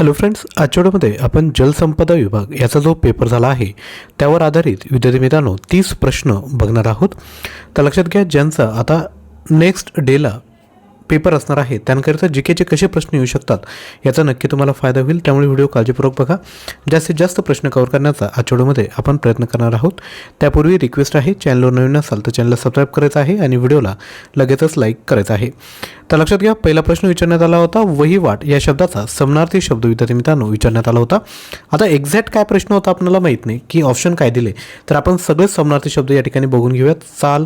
Hello friends आजच्यामध्ये आपण जलसंपदा विभाग याचा जो पेपर झाला आहे त्यावर आधारित विद्यार्थी मित्रांनो तीस प्रश्न बघणार आहोत. तर लक्षात घ्या ज्यांचा आता नेक्स्ट डेला पेपर असणार आहे. त्यांकरिता जी केचे कसे प्रश्न येऊ शकतात याचा नक्की तुम्हाला फायदा होईल. त्यामुळे व्हिडिओ काळजीपूर्वक बघा. जास्तीत जास्त प्रश्न कव्हर करण्याचा आठवड्यामध्ये आपण प्रयत्न करणार आहोत. त्यापूर्वी रिक्वेस्ट आहे चॅनलवर नवीन असाल तर चॅनलला सबस्क्राईब करायचं आहे आणि व्हिडिओला लगेचच लाईक करायचं आहे. तर लक्षात घ्या पहिला प्रश्न विचारण्यात आला होता वहिवाट या शब्दाचा समनार्थी शब्द विद्यार्थी मित्रांनो विचारण्यात आला होता. आता एक्झॅक्ट काय प्रश्न होता आपल्याला माहीत नाही की ऑप्शन काय दिले? तर आपण सगळेच समनार्थी शब्द या ठिकाणी बघून घेऊयात. चाल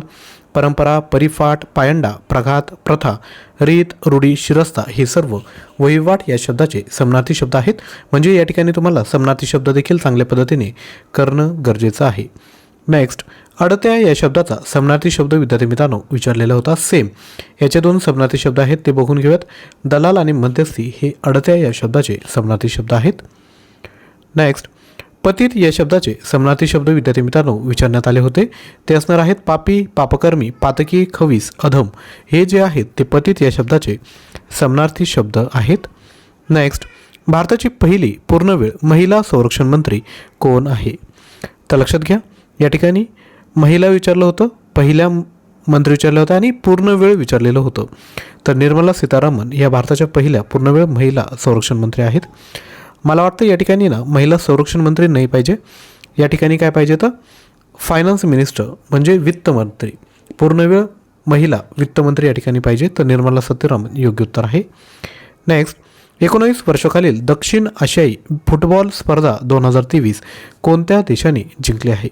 परंपरा परिफाट पायंडा प्रघात प्रथा रीत रूढी शिरस्ता हे सर्व वहिवाट या शब्दाचे समनार्थी शब्द आहेत. म्हणजे या ठिकाणी तुम्हाला समनार्थी शब्द देखील चांगल्या पद्धतीने करणं गरजेचं आहे. नेक्स्ट अडत्या या शब्दाचा समनार्थी शब्द विद्यार्थी मित्रांनो विचारलेला होता सेम याचे दोन समनार्थी शब्द आहेत ते बघून घेऊयात. दलाल आणि मध्यस्थी हे अडत्या या शब्दाचे समनार्थी शब्द आहेत. नेक्स्ट पतित या शब्दाचे समनार्थी शब्द विद्यार्थी मित्रांनो विचारण्यात आले होते. ते असणार आहेत पापी पापकर्मी पातकी खवीस अधम. हे जे आहेत ते पतित या शब्दाचे समनार्थी शब्द आहेत. नेक्स्ट भारताची पहिली पूर्णवेळ महिला संरक्षण मंत्री कोण आहे? तर लक्षात घ्या या ठिकाणी महिला विचारलं होतं पहिल्या मंत्री विचारलं होतं आणि पूर्णवेळ विचारलेलं होतं. तर निर्मला सीतारामन या भारताच्या पहिल्या पूर्णवेळ महिला संरक्षण मंत्री आहेत. मला वाटतं या ठिकाणी ना महिला संरक्षण मंत्री नाही पाहिजे. या ठिकाणी काय पाहिजे तर फायनान्स मिनिस्टर म्हणजे वित्तमंत्री पूर्णवेळ महिला वित्तमंत्री या ठिकाणी पाहिजे. तर निर्मला सत्यरामन योग्य उत्तर आहे. नेक्स्ट एकोणावीस वर्षाखालील दक्षिण आशियाई फुटबॉल स्पर्धा दोन हजार तेवीस कोणत्या देशाने जिंकली आहे?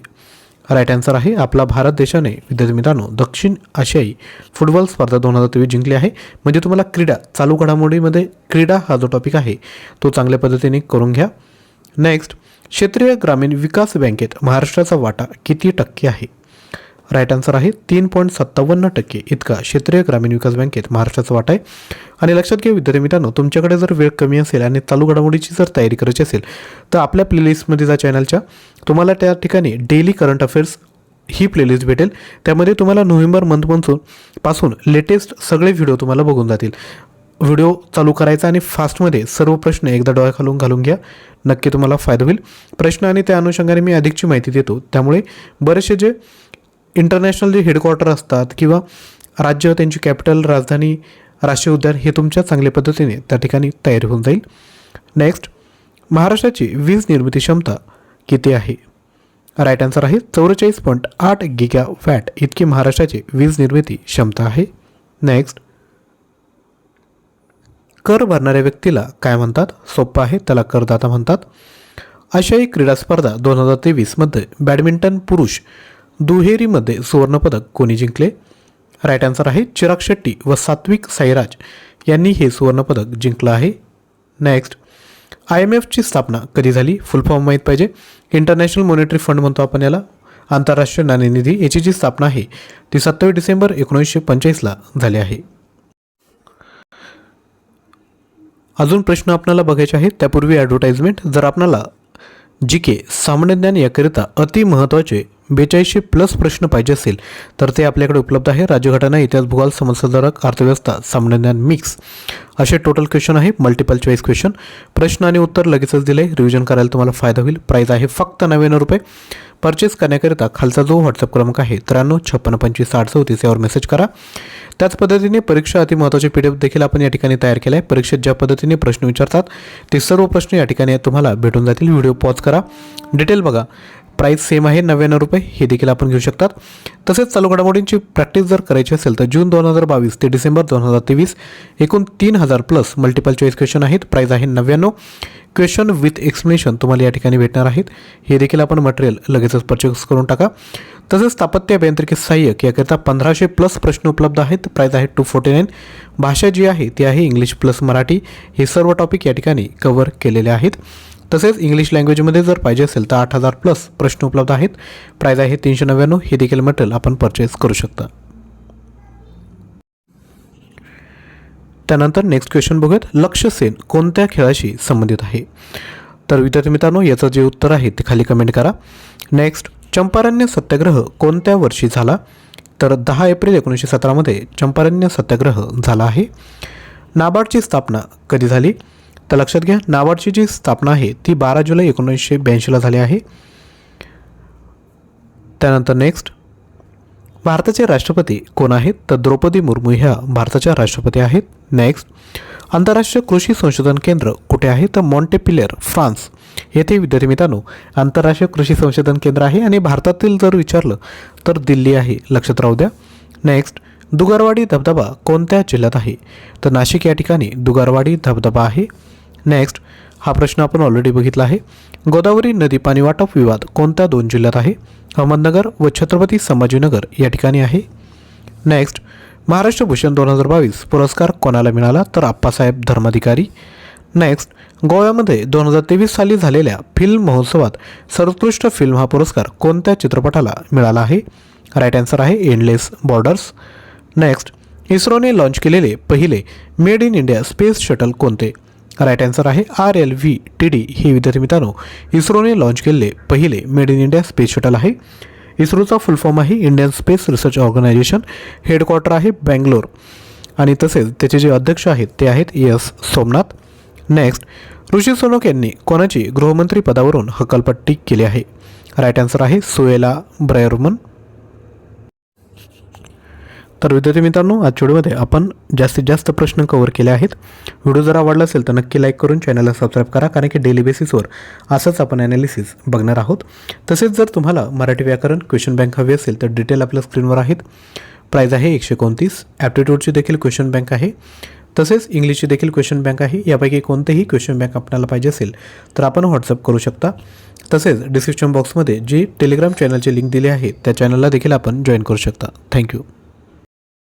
राईट आन्सर आहे आपला भारत देशाने विद्यार्थी मित्रांनो दक्षिण आशियाई फुटबॉल स्पर्धा दोन हजार तेवीस जिंकली आहे. म्हणजे तुम्हाला क्रीडा चालू घडामोडीमध्ये क्रीडा हा जो टॉपिक आहे तो चांगल्या पद्धतीने करून घ्या. नेक्स्ट क्षेत्रीय ग्रामीण विकास बँकेत महाराष्ट्राचा वाटा किती टक्के आहे? राईट आन्सर आहे तीन पॉईंट सत्तावन्न टक्के. इतका क्षेत्रीय ग्रामीण विकास बँकेत महाराष्ट्राचा वाटा आहे. आणि लक्षात घ्या विद्यार्थी मित्रांनो तुमच्याकडे जर वेळ कमी असेल आणि चालू घडामोडीची जर तयारी करायची असेल तर आपल्या प्लेलिस्टमध्ये जा चॅनलच्या तुम्हाला त्या ठिकाणी डेली करंट अफेअर्स ही प्लेलिस्ट भेटेल. त्यामध्ये तुम्हाला नोव्हेंबर मंथपासून पासून लेटेस्ट सगळे व्हिडिओ तुम्हाला बघून जातील. व्हिडिओ चालू करायचा आणि फास्टमध्ये सर्व प्रश्न एकदा डोळ्या खालून घालून घ्या. नक्की तुम्हाला फायदा होईल. प्रश्न आणि त्या अनुषंगाने मी अधिकची माहिती देतो. त्यामुळे बरेचसे जे इंटरनॅशनल जे हेडक्वार्टर असतात किंवा राज्य त्यांची कॅपिटल राजधानी राष्ट्रीय उद्यान हे तुमच्या चांगल्या पद्धतीने त्या ठिकाणी तयारी होऊन जाईल. नेक्स्ट महाराष्ट्राची वीज निर्मिती क्षमता किती आहे? राईट आन्सर आहे चौवेचाळीस पॉईंट आठ गिगा वॅट इतकी महाराष्ट्राची वीज निर्मिती क्षमता आहे. नेक्स्ट कर भरणाऱ्या व्यक्तीला काय म्हणतात? सोपं आहे त्याला करदाता म्हणतात. आशियाई क्रीडा स्पर्धा दोन हजार तेवीसमध्ये बॅडमिंटन पुरुष दुहेरीमध्ये सुवर्णपदक कोणी जिंकले? राईट आन्सर आहे चिराग शेट्टी व सात्विक साईराज. यांनी हे सुवर्णपदक जिंकलं आहे. नेक्स्ट आय एम एफची स्थापना कधी झाली? फुल फॉर्म माहीत पाहिजे. इंटरनॅशनल मॉनिटरी फंड म्हणतो आपण याला. आंतरराष्ट्रीय नाणेनिधी याची जी स्थापना आहे ती सत्तावीस डिसेंबर एकोणीसशे पंचेचाळीसला झाली आहे. अजून प्रश्न आपल्याला बघायचे आहेत. त्यापूर्वी ॲडव्हर्टाइजमेंट जर आपल्याला जी के सामान्य ज्ञान याकरिता अति महत्त्वाचे बेचाळीसशे प्लस प्रश्न पाहिजे असेल तर ते आपल्याकडे उपलब्ध आहे. राज्यघटना इतिहास भूगोल समस्याधारक अर्थव्यवस्था सामान्य ज्ञान मिक्स असे टोटल क्वेश्चन आहे. मल्टिपल चॉईस क्वेश्चन प्रश्न आणि उत्तर लगेचच दिले रिव्हिजन करायला तुम्हाला फायदा होईल. प्राईज आहे फक्त नव्याण्णव रुपये. परचेस करण्याकरिता खालचा जो व्हॉट्सअप क्रमांक आहे त्र्याण्णव छप्पन्न पंचवीस साठ चौतीस यावर मेसेज करा. त्याच पद्धतीने परीक्षा अति महत्त्वाचे पी डी एफ देखील आपण या ठिकाणी तयार केला आहे परीक्षेत ज्या पद्धतीने प्रश्न विचारतात ते सर्व प्रश्न या ठिकाणी तुम्हाला भेटून जातील. व्हिडिओ पॉज करा. डिटेल बघा. प्राईस सेम आहे नव्याण्णव रुपये हे देखील आपण घेऊ शकतात. तसेच चालू घडामोडींची प्रॅक्टिस जर करायची असेल तर जून दोन हजार बावीस ते डिसेंबर दोन हजार तेवीस एकूण तीन हजार प्लस मल्टिपल चॉईस क्वेश्चन आहेत. प्राईज आहे नव्याण्णव. क्वेश्चन विथ एक्सप्लेनेशन तुम्हाला या ठिकाणी भेटणार आहेत. हे देखील आपण मटेरियल लगेचच परचेस करून टाका. तसेच स्थापत्य अभियांत्रिकी सहाय्यक याकरिता पंधराशे प्लस प्रश्न उपलब्ध आहेत. प्राईज आहे टू फोर्टी नाईन भाषा जी आहे ती आहे इंग्लिश प्लस मराठी. हे सर्व टॉपिक या ठिकाणी कव्हर केलेले आहेत. तसेच इंग्लिश लँग्वेजमध्ये जर पाहिजे असेल तर आठ हजार प्लस प्रश्न उपलब्ध आहेत. प्राईज आहे तीनशे नव्याण्णव. हे देखील मटेरियल आपण परचेस करू शकता. त्यानंतर नेक्स्ट क्वेश्चन बघूयात. लक्ष सेन कोणत्या खेळाशी संबंधित आहे? तर विद्यार्थी मित्रांनो याचं जे उत्तर आहे ते खाली कमेंट करा. नेक्स्ट चंपारण्य सत्याग्रह कोणत्या वर्षी झाला? तर दहा एप्रिल एकोणीसशे सतरामध्ये चंपारण्य सत्याग्रह झाला आहे. नाबार्डची स्थापना कधी झाली? तर लक्षात घ्या नाबार्डची जी स्थापना आहे ती बारा जुलै एकोणीसशे ब्याऐंशीला झाली आहे. त्यानंतर नेक्स्ट भारताचे राष्ट्रपती कोण आहेत? तर द्रौपदी मुर्मू ह्या भारताच्या राष्ट्रपती आहेत. नेक्स्ट आंतरराष्ट्रीय कृषी संशोधन केंद्र कुठे आहे? तर मॉन्टेपिलेर फ्रान्स येथे विद्यार्थी मित्रांनो आंतरराष्ट्रीय कृषी संशोधन केंद्र आहे आणि भारतातील जर विचारलं तर दिल्ली आहे. लक्षात राहू द्या. नेक्स्ट दुगारवाडी धबधबा कोणत्या जिल्ह्यात आहे? तर नाशिक या ठिकाणी दुगारवाडी धबधबा आहे. नेक्स्ट हा प्रश्न आपण ऑलरेडी बघितला आहे. गोदावरी नदी पाणी वाटप विवाद कोणत्या दोन जिल्ह्यात आहे? अहमदनगर व छत्रपती संभाजीनगर या ठिकाणी आहे. नेक्स्ट महाराष्ट्र भूषण दोन हजार बावीस पुरस्कार कोणाला मिळाला? तर आप्पासाहेब धर्माधिकारी. नेक्स्ट गोव्यामध्ये दोन हजार तेवीस साली झालेल्या फिल्म महोत्सवात सर्वोत्कृष्ट फिल्म हा पुरस्कार कोणत्या चित्रपटाला मिळाला आहे? राईट आन्सर आहे एंडलेस बॉर्डर्स नेक्स्ट इस्रोने लॉन्च केलेले पहिले made in India space shuttle कोणते? राईट आन्सर आहे R L V T D हे विद्यार्थी मित्रांनो इस्रोने लॉन्च केलेले पहिले made in India space shuttle आहे. इस्रोचा फुल फॉर्म आहे Indian space research organisation headquarter आहे बँगलोर आणि तसेच त्याचे जे अध्यक्ष आहेत ते आहेत एस सोमनाथ. नेक्स्ट ऋषी सोनोक यांनी कोणाची गृहमंत्री पदावरून हकालपट्टी केली आहे? राईट आन्सर आहे सुएला ब्रयरमन. तर विद्यार्थी मित्रांनो आजच्या व्हिडिओमध्ये आपण जास्तीत जास्त प्रश्न कव्हर केले आहेत. व्हिडिओ जर आवडला असेल तर नक्की लाईक करून चॅनलला सबस्क्राईब करा कारण की डेली बेसिसवर असंच आपण ॲनालिसिस बघणार आहोत. तसेच जर तुम्हाला मराठी व्याकरण क्वेश्चन बँक हवी असेल तर डिटेल आपल्या स्क्रीनवर आहेत. प्राईज आहे एकशे एकोणतीस. ॲप्टिट्यूडची देखील क्वेश्चन बँक आहे. तसेच इंग्लिशची देखील क्वेश्चन बँक आहे. यापैकी कोणतेही क्वेश्चन बँक आपल्याला पाहिजे असेल तर आपण व्हॉट्सअप करू शकता. तसेच डिस्क्रिप्शन बॉक्समध्ये जी टेलिग्राम चॅनलची लिंक दिली आहे त्या चॅनलला देखील आपण जॉईन करू शकता. थँक्यू